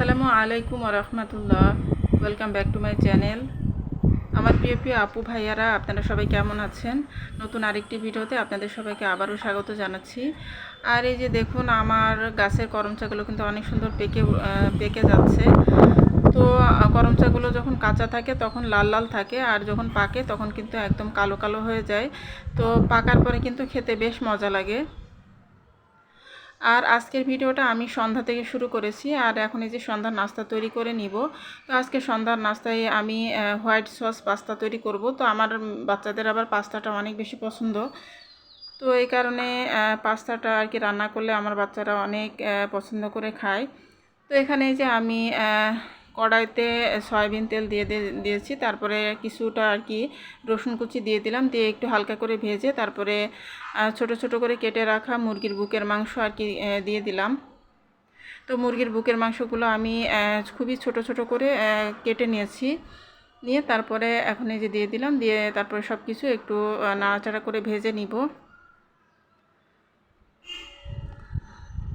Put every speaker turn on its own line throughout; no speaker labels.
আসসালামু আলাইকুম রহমতুল্লাহ। Welcome back to my channel আমার প্রিয় প্রিয় আপু ভাইয়ারা, আপনারা সবাই কেমন আছেন? নতুন আরেকটি ভিডিওতে আপনাদের সবাইকে আবারও স্বাগত জানাচ্ছি। আর এই যে দেখুন, আমার গাছের করমচাগুলো কিন্তু অনেক সুন্দর পেকে পেকে যাচ্ছে। তো করমচাগুলো যখন কাঁচা থাকে, তখন লাল লাল থাকে, আর যখন পাকে, তখন কিন্তু একদম কালো কালো হয়ে যায়। তো, পাকার পরে কিন্তু খেতে বেশ মজা লাগে। আর আজকের ভিডিওটা আমি সন্ধ্যা থেকে শুরু করেছি আর এখন এই যে সন্ধ্যার নাস্তা তৈরি করে নিব। তো আজকে সন্ধ্যার নাস্তায় আমি হোয়াইট সস পাস্তা তৈরি করব। তো আমার বাচ্চাদের আবার পাস্তাটা অনেক বেশি পছন্দ। তো এই কারণে পাস্তাটা আর কি রান্না করলে আমার বাচ্চারা অনেক পছন্দ করে খায়। তো এখানে যে আমি কড়াইতে সয়াবিন তেল দিয়ে দিয়ে- দিয়েছি, তারপরে কিছুটা আর কি রসুন কুচি দিয়ে দিলাম, দিয়ে একটু হালকা করে ভেজে তারপরে ছোট ছোট করে কেটে রাখা মুরগির বুকের মাংস আর কি দিয়ে দিলাম। তো মুরগির বুকের মাংসগুলো আমি খুবই ছোট ছোট করে কেটে নিয়েছি। নিয়ে তারপরে এখন এই যে দিয়ে দিলাম, দিয়ে তারপরে সব কিছু একটু নাড়াচাড়া করে ভেজে নিব।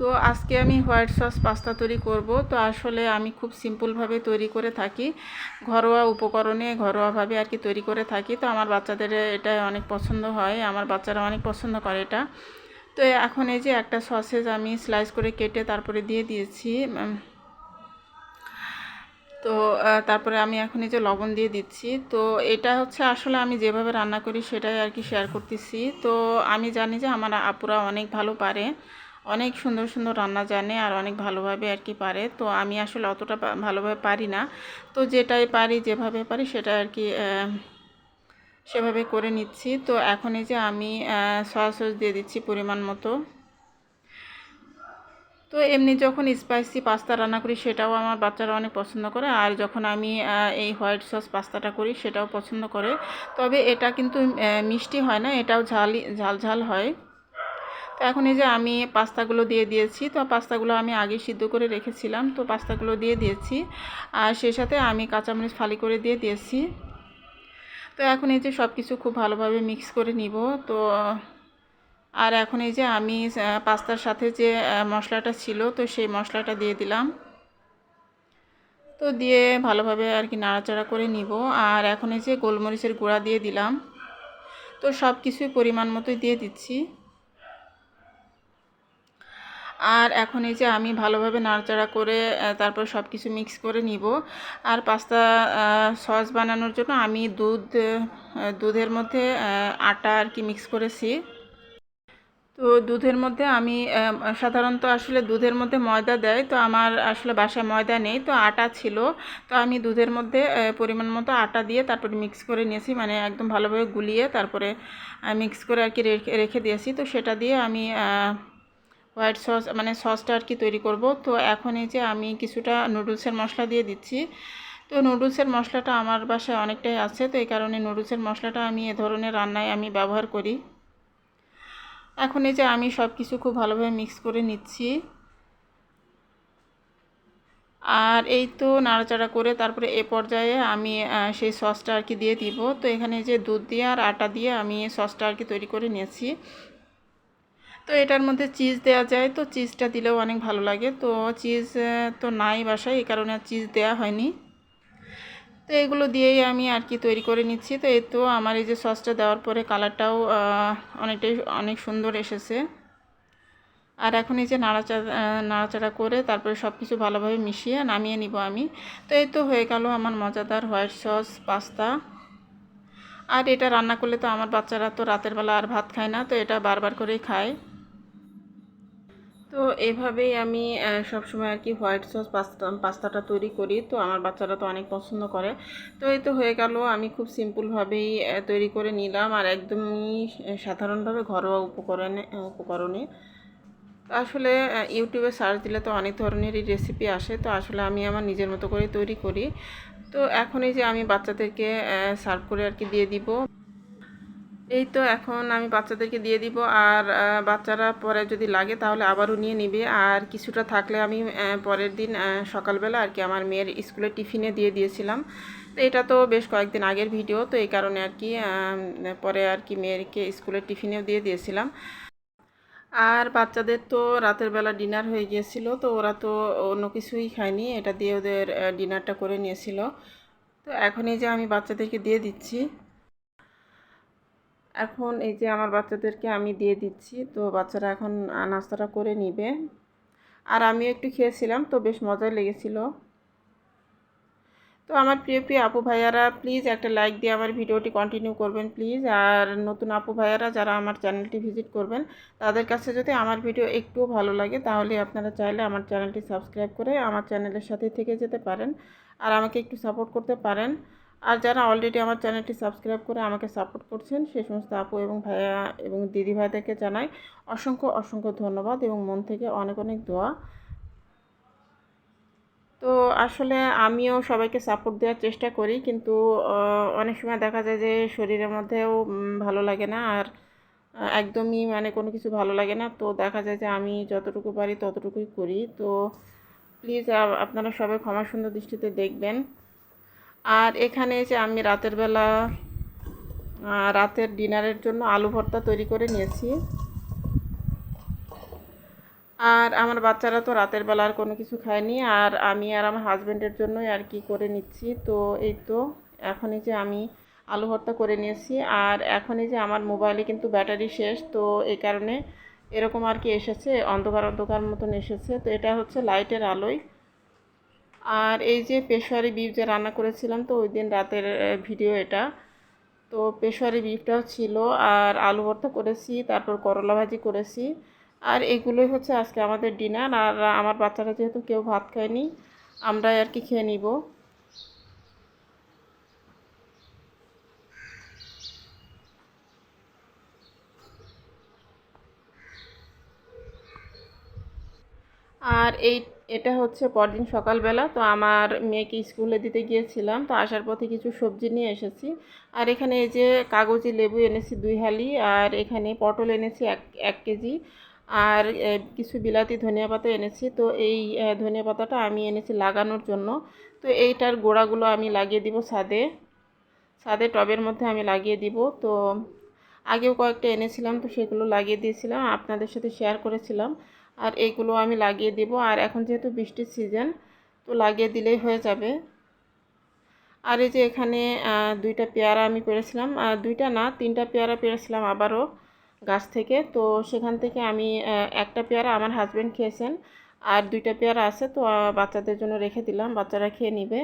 তো আজকে আমি হোয়াইট সস পাস্তা তৈরি করব। তো আসলে আমি খুব সিম্পলভাবে তৈরি করে থাকি। ঘরোয়া উপকরণে ঘরোয়াভাবে আর কি তৈরি করে থাকি। তো আমার বাচ্চাদের এটা অনেক পছন্দ হয়। আমার বাচ্চারা অনেক পছন্দ করে এটা। তো এখন এই যে একটা সসেজ আমি স্লাইস করে কেটে তারপরে দিয়ে দিয়েছি। তো তারপরে আমি এখন এই যে লবণ দিয়ে দিচ্ছি। তো এটা হচ্ছে আসলে আমি যেভাবে রান্না করি সেটাই আর কি শেয়ার করতেছি। তো আমি জানি যে আমার আপুরা অনেক ভালো পারে। অনেক সুন্দর সুন্দর রান্না জানে আর অনেক ভালোভাবে আর কি পারে। তো আমি আসলে অতটা ভালোভাবে পারি না। তো যেটাই পারি, যেভাবে পারি সেটা আর কি সেভাবে করে নিচ্ছি। তো এখন এই যে আমি সয়া সস দিয়ে দিচ্ছি পরিমাণ মতো। তো এমনি যখন স্পাইসি পাস্তা রান্না করি সেটাও আমার বাচ্চারা অনেক পছন্দ করে। আর যখন আমি এই হোয়াইট সস পাস্তাটা করি সেটাও পছন্দ করে। তবে এটা কিন্তু মিষ্টি হয় না, এটাও ঝালই ঝাল ঝাল হয়। তো এখন এই যে আমি পাস্তাগুলো দিয়ে দিয়েছি, তো পাস্তাগুলো আমি আগে সিদ্ধ করে রেখেছিলাম, তো পাস্তাগুলো দিয়ে দিয়েছি। আর সেই সাথে আমি কাঁচামরিচ ফালি করে দিয়ে দিয়েছি। তো এখন এই যে সব কিছু খুব ভালোভাবে মিক্স করে নিব, তো, আর এখন এই যে আমি পাস্তার সাথে যে মশলাটা ছিল, তো সেই মশলাটা দিয়ে দিলাম। তো দিয়ে ভালোভাবে আর কি নাড়াচাড়া করে নিব। আর এখন এই যে গোলমরিচের গুঁড়া দিয়ে দিলাম। তো সব কিছুই পরিমাণ মতোই দিয়ে দিচ্ছি। আর এখন এই যে আমি ভালোভাবে নাড়াচাড়া করে তারপর সব কিছু মিক্স করে নিব। আর পাস্তা সস বানানোর জন্য আমি দুধ দুধের মধ্যে আটা আর কি মিক্স করেছি। তো দুধের মধ্যে আমি সাধারণত আসলে দুধের মধ্যে ময়দা দেয়, তো আমার আসলে বাসায় ময়দা নেই, তো আটা ছিল। তো আমি দুধের মধ্যে পরিমাণ মতো আটা দিয়ে তারপরে মিক্স করে নিয়েছি মানে একদম ভালোভাবে গুলিয়ে তারপরে মিক্স করে আর কি রেখে দিয়েছি। তো সেটা দিয়ে আমি হোয়াইট সস মানে সসটা আর কি তৈরি করব। তো এখন এই যে আমি কিছুটা নুডলসের মশলা দিয়ে দিচ্ছি। তো নুডলসের মশলাটা আমার বাসায় অনেকটাই আছে, তো এই কারণে নুডলসের মশলাটা আমি এ ধরনের রান্নায় আমি ব্যবহার করি। এখন এই যে আমি সব কিছু খুব ভালোভাবে মিক্স করে নিচ্ছি। আর এই তো নাড়াচাড়া করে তারপরে এ পর্যায়ে আমি সেই সসটা আর কি দিয়ে দিব। তো এখানে যে দুধ দিয়ে আর আটা দিয়ে আমি সসটা আর কি তৈরি করে নিয়েছি। তো এটার মধ্যে চিজ দেওয়া যায়। তো চিজটা দিলেও অনেক ভালো লাগে। তো চিজ তো নাই বাসায় এই কারণে চিজ দেওয়া হয়নি। তো এগুলো দিয়েই আমি আর কি তৈরি করে নিচ্ছি। তো এই তো আমার এই যে সসটা দেওয়ার পরে কালারটাও অনেকটাই, অনেক সুন্দর এসেছে। আর এখন এই যে নাড়াচাড়া নাড়াচাড়া করে তারপরে সব কিছু ভালোভাবে মিশিয়ে নামিয়ে নিব আমি। তো এই তো হয়ে গেল আমার মজাদার হোয়াইট সস পাস্তা আর এটা রান্না করলে তো আমার বাচ্চারা তো রাতের বেলা আর ভাত খায় না, তো এটা বারবার করেই খায়। তো এভাবেই আমি সব সময় আর কি হোয়াইট সস পাস্তা, পাস্তাটা তৈরি করি। তো আমার বাচ্চারা তো অনেক পছন্দ করে। তো এই তো হয়ে গেল, আমি খুব সিম্পলভাবেই তৈরি করে নিলাম আর একদমই সাধারণভাবে ঘরোয়া উপকরণে উপকরণে। আসলে ইউটিউবে সার্চ দিলে তো অনেক ধরনেরই রেসিপি আসে। তো আসলে আমি আমার নিজের মতো করে তৈরি করি। তো এখনই যে আমি বাচ্চাদেরকে সার্ভ করে আর কি দিয়ে দিব। এই তো এখন আমি বাচ্চাদেরকে দিয়ে দিব আর বাচ্চারা পরে যদি লাগে তাহলে আবারও নিয়ে নিবে। আর কিছুটা থাকলে আমি পরের দিন সকালবেলা আর কি আমার মেয়ের স্কুলের টিফিনে দিয়ে দিয়েছিলাম। তো এটা তো বেশ কয়েকদিন আগের ভিডিও, তো এই কারণে আর কি পরে আর কি মেয়েকে স্কুলের টিফিনেও দিয়ে দিয়েছিলাম। আর বাচ্চাদের তো রাতের বেলা ডিনার হয়ে গিয়েছিল, তো ওরা তো অন্য কিছুই খায়নি, এটা দিয়ে ওদের ডিনারটা করে নিয়েছিল। তো এখনই যে আমি বাচ্চাদেরকে দিয়ে দিচ্ছি। এখন এই যে আমার বাচ্চাদেরকে আমি দিয়ে দিচ্ছি, তো বাচ্চারা এখন নাস্তাটা করে নিবে। আর আমি একটু খেয়েছিলাম, তো বেশ মজাই লেগেছিল। তো আমার প্রিয় প্রিয় আপু ভাইয়ারা প্লিজ একটা লাইক দিয়ে আমার ভিডিওটি কন্টিনিউ করবেন প্লিজ আর নতুন আপু ভাইয়ারা যারা আমার চ্যানেলটি ভিজিট করবেন, তাদের কাছে যদি আমার ভিডিও একটুও ভালো লাগে, তাহলে আপনারা চাইলে আমার চ্যানেলটি সাবস্ক্রাইব করে আমার চ্যানেলের সাথে থেকে যেতে পারেন। আর আমাকে একটু সাপোর্ট করতে পারেন। আর যারা অলরেডি আমার চ্যানেলটি সাবস্ক্রাইব করে আমাকে সাপোর্ট করছেন সেই সমস্ত আপু এবং ভাইয়া এবং দিদি ভাইদেরকে জানাই অসংখ্য অসংখ্য ধন্যবাদ এবং মন থেকে অনেক অনেক দোয়া। তো আসলে আমিও সবাইকে সাপোর্ট দেওয়ার চেষ্টা করি, কিন্তু অনেক সময় দেখা যায় যে শরীরের মধ্যেও ভালো লাগে না আর একদমই মানে কোনো কিছু ভালো লাগে না। তো দেখা যায় যে আমি যতটুকু পারি ততটুকুই করি। তো প্লিজ আপনারা সবাই ক্ষমা সুন্দর দৃষ্টিতে দেখবেন। আর এখানে যে আমি রাতের বেলা রাতের ডিনারের জন্য আলু ভর্তা তৈরি করে নিয়েছি। আর আমার বাচ্চারা তো রাতের বেলা আর কোনো কিছু খায়নি, আর আমি আর আমার হাজব্যান্ডের জন্যই আর কি করে নিচ্ছি। তো এই তো, এখনই যে আমি আলু ভর্তা করে নিয়েছি, আর এখনই যে আমার মোবাইলে কিন্তু ব্যাটারি শেষ, তো এই কারণে এরকম আর কি এসেছে, অন্ধকার অন্ধকার মতন এসেছে। তো এটা হচ্ছে লাইটের আলোয়। আর এই যে পেশোয়ারি বিফ যে রান্না করেছিলাম, তো ওই দিন রাতের ভিডিও এটা। তো পেশোয়ারি বিফটাও ছিল, আর আলু ভর্তা করেছি, তারপর করলা ভাজি করেছি। আর এগুলোই হচ্ছে আজকে আমাদের ডিনার আর আমার বাচ্চারা যেহেতু কেউ ভাত খায়নি, আমরাই আর কি খেয়ে নিব। আর এই, এটা হচ্ছে পরদিন সকালবেলা, তো আমার মেয়েকে স্কুলে দিতে গিয়েছিলাম, তো আসার পথে কিছু সবজি নিয়ে এসেছি। আর এখানে এই যে কাগজি লেবু এনেছি দুই হালি, আর এখানে পটল এনেছি এক এক কেজি, আর কিছু বিলাতি ধনিয়া পাতা এনেছি। তো এই ধনিয়া পাতাটা আমি এনেছি লাগানোর জন্য। তো এইটার গোড়াগুলো আমি লাগিয়ে দিব ছাদে ছাদে টবের মধ্যে আমি লাগিয়ে দিব। তো আগেও কয়েকটা এনেছিলাম, তো সেগুলো লাগিয়ে দিয়েছিলাম, আপনাদের সাথে শেয়ার করেছিলাম। আর এইগুলো আমি লাগিয়ে দিব। আর এখন যেহেতু বৃষ্টির সিজন তো লাগিয়ে দিলেই হয়ে যাবে। আর এই যে এখানে দুইটা পেয়ারা আমি পেরেছিলাম। দুইটা না, তিনটা পেয়ারা পেরেছিলাম আবারও গাছ থেকে। তো সেখান থেকে আমি একটা পেয়ারা আমার হাজব্যান্ড খেয়েছেন, আর দুইটা পেয়ারা আছে, তো বাচ্চাদের জন্য রেখে দিলাম, বাচ্চারা খেয়ে নিবে।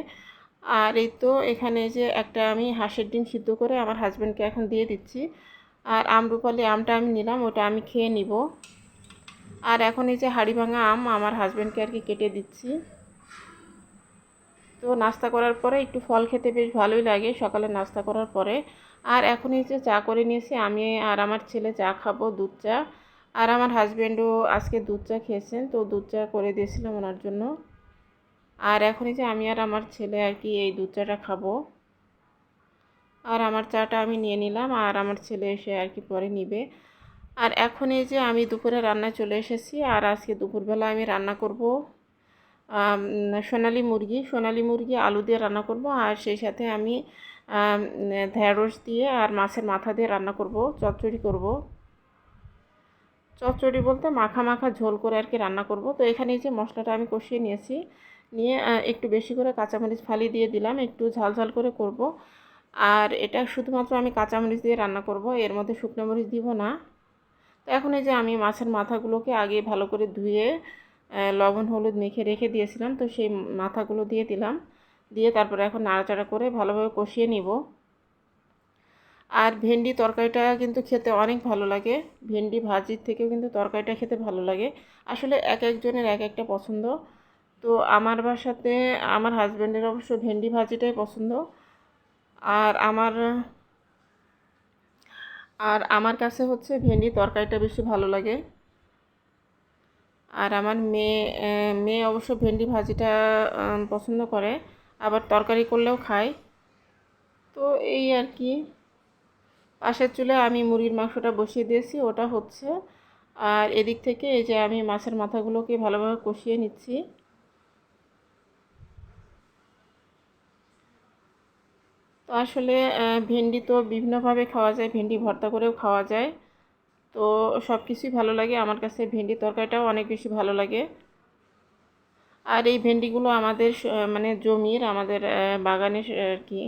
আর এই তো এখানে যে একটা আমি হাঁসের ডিম সিদ্ধ করে আমার হাজব্যান্ডকে এখন দিয়ে দিচ্ছি। আর আমরুপালি আমটা আমি নিলাম, ওটা আমি খেয়ে নিব। আর এখন এই যে হাড়ি ভাঙা আম, আমার হাজব্যান্ডকে আর কি কেটে দিচ্ছি। তো নাস্তা করার পরে একটু ফল খেতে বেশ ভালোই লাগে সকালে নাস্তা করার পরে। আর এখন এই যে চা করে নিয়েছি, আমি আর আমার ছেলে চা খাব, দুধ চা। আর আমার হাজব্যান্ডও আজকে দুধ চা খেয়েছেন, তো দুধ চা করে দিয়েছিলাম ওনার জন্য। আর এখন এই যে আমি আর আমার ছেলে আর কি এই দুধ চাটা খাব। আর আমার চাটা আমি নিয়ে নিলাম আর আমার ছেলে এসে আর কি পরে নিবে। আর এখন এই যে আমি দুপুরে রান্না চলে এসেছি আর আজকে দুপুরবেলা আমি রান্না করব সোনালি মুরগি। সোনালি মুরগি আলু দিয়ে রান্না করব আর সেই সাথে আমি ঢেঁড়স দিয়ে আর মাছের মাথা দিয়ে রান্না করব, চচ্চড়ি করব। চচ্চড়ি বলতে মাখা মাখা ঝোল করে আর কি রান্না করব। তো এখানে যে মশলাটা আমি কষিয়ে নিয়েছি, নিয়ে একটু বেশি করে কাঁচামরিচ ফালি দিয়ে দিলাম, একটু ঝাল ঝাল করে করব। আর এটা শুধুমাত্র আমি কাঁচামরিচ দিয়ে রান্না করব, এর মধ্যে শুকনো মরিচ দিব না। তো এখন এই যে আমি মাছের মাথাগুলোকে আগে ভালো করে ধুয়ে লবণ, হলুদ মেখে রেখে দিয়েছিলাম, তো সেই মাথাগুলো দিয়ে দিলাম। দিয়ে তারপরে এখন নাড়াচাড়া করে ভালোভাবে কষিয়ে নিব। আর ভেন্ডি তরকারিটা কিন্তু খেতে অনেক ভালো লাগে। ভেন্ডি ভাজির থেকেও কিন্তু তরকারিটা খেতে ভালো লাগে। আসলে এক একজনের এক একটা পছন্দ। তো আমার বাসাতে, আমার হাজব্যান্ডের অবশ্য ভেন্ডি ভাজিটাই পছন্দ। আর আমার আর আমার কাছে হচ্ছে ভেন্ডি তরকারিটা বেশি ভালো লাগে। আর আমার মেয়ে মেয়ে অবশ্য ভেন্ডি ভাজিটা পছন্দ করে, আবার তরকারি করলেও খায়। তো এই আর কি। পাশের চুলে আমি মুরগির মাংসটা বসিয়ে দিয়েছি, ওটা হচ্ছে। আর এদিক থেকে এই যে আমি মাছের মাথাগুলোকে ভালোভাবে কষিয়ে নিচ্ছি। তো আসলে ভেন্ডি তো বিভিন্নভাবে খাওয়া যায়, ভেন্ডি ভর্তা করেও খাওয়া যায়। তো সব কিছুই ভালো লাগে। আমার কাছে ভেন্ডি তরকারিটাও অনেক বেশি ভালো লাগে। আর এই ভেন্ডিগুলো আমাদের মানে জমির, আমাদের বাগানে আর কি,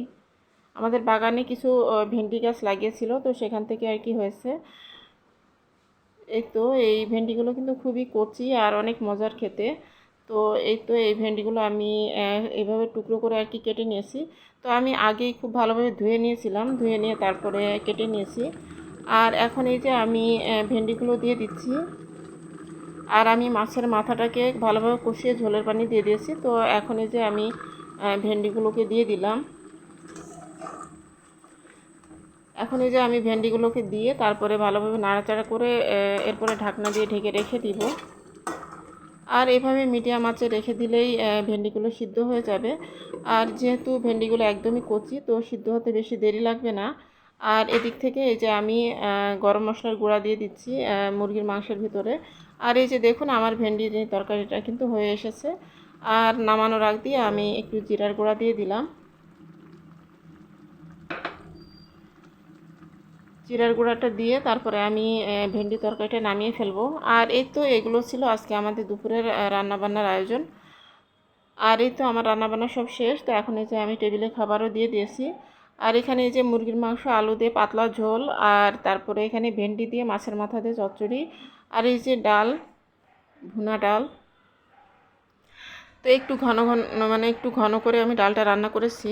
আমাদের বাগানে কিছু ভেন্ডি গাছ লাগিয়েছিল। তো সেখান থেকে আর কি হয়েছে। এই তো, এই ভেন্ডিগুলো কিন্তু খুবই কচি আর অনেক মজার খেতে। তো এই তো এই ভেন্ডিগুলো আমি এইভাবে টুকরো করে আর কি কেটে নিয়েছি। তো আমি আগেই খুব ভালোভাবে ধুয়ে নিয়েছিলাম, ধুয়ে নিয়ে তারপরে কেটে নিয়েছি। আর এখন এই যে আমি ভেন্ডিগুলো দিয়ে দিচ্ছি। আর আমি মাছের মাথাটাকে ভালোভাবে কষিয়ে ঝোলের পানি দিয়ে দিয়েছি। তো এখন এই যে আমি ভেন্ডিগুলোকে দিয়ে দিলাম। এখন এই যে আমি ভেন্ডিগুলোকে দিয়ে তারপরে ভালোভাবে নাড়াচাড়া করে এরপরে ঢাকনা দিয়ে ঢেকে রেখে দিব। আর এভাবে মিডিয়াম আঁচে রেখে দিলেই ভেন্ডিগুলো সিদ্ধ হয়ে যাবে। আর যেহেতু ভেন্ডিগুলো একদমই কচি, তো সিদ্ধ হতে বেশি দেরি লাগবে না। আর এদিক থেকে এই যে আমি গরম মশলার গুঁড়া দিয়ে দিচ্ছি মুরগির মাংসের ভিতরে। আর এই যে দেখুন, আমার ভেন্ডির তরকারিটা কিন্তু হয়ে এসেছে। আর নামানোর আগ দিয়ে আমি একটু জিরার গুঁড়া দিয়ে দিলাম। জিরার গুঁড়াটা দিয়ে তারপরে আমি ভেন্ডি তরকারিটা নামিয়ে ফেলব। আর এই তো এগুলো ছিল আজকে আমাদের দুপুরের রান্নাবান্নার আয়োজন। আর এই তো আমার রান্নাবান্না সব শেষ, তো এখন এই যে আমি টেবিলে খাবারও দিয়ে দিয়েছি। আর এখানে এই যে মুরগির মাংস, আলু দিয়ে পাতলা ঝোল, আর তারপরে এখানে ভেন্ডি দিয়ে মাছের মাথা দিয়ে চচ্চড়ি, আর এই যে ডাল, ভুনা ডাল। তো একটু ঘন ঘন মানে একটু ঘন করে আমি ডালটা রান্না করেছি।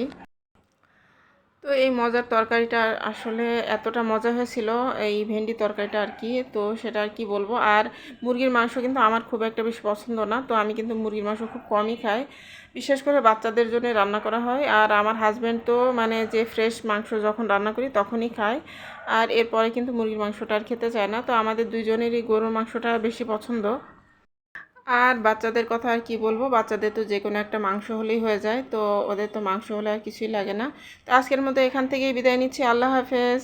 তো এই মজার তরকারিটা আসলে এতটা মজা হয়েছিল, এই ভেন্ডি তরকারিটা আর কি, তো সেটা আর কি বলব। আর মুরগির মাংস কিন্তু আমার খুব একটা বেশি পছন্দ না, তো আমি কিন্তু মুরগির মাংস খুব কমই খাই। বিশেষ করে বাচ্চাদের জন্য রান্না করা হয়। আর আমার হাজব্যান্ড তো মানে যে ফ্রেশ মাংস যখন রান্না করি তখনই খায়। আর এরপরে কিন্তু মুরগির মাংসটা আর খেতে চায় না। তো আমাদের দুজনেরই গরুর মাংসটা বেশি পছন্দ। আর বাচ্চাদের কথা আর কি বলব? বাচ্চাদের তো যে কোনো একটা মাংস হলেই হয়ে যায়, তো ওদের তো মাংস হলে আর কিছুই লাগে না। তো আজকের মতো এখান থেকেই বিদায় নিচ্ছি। আল্লাহ হাফেজ।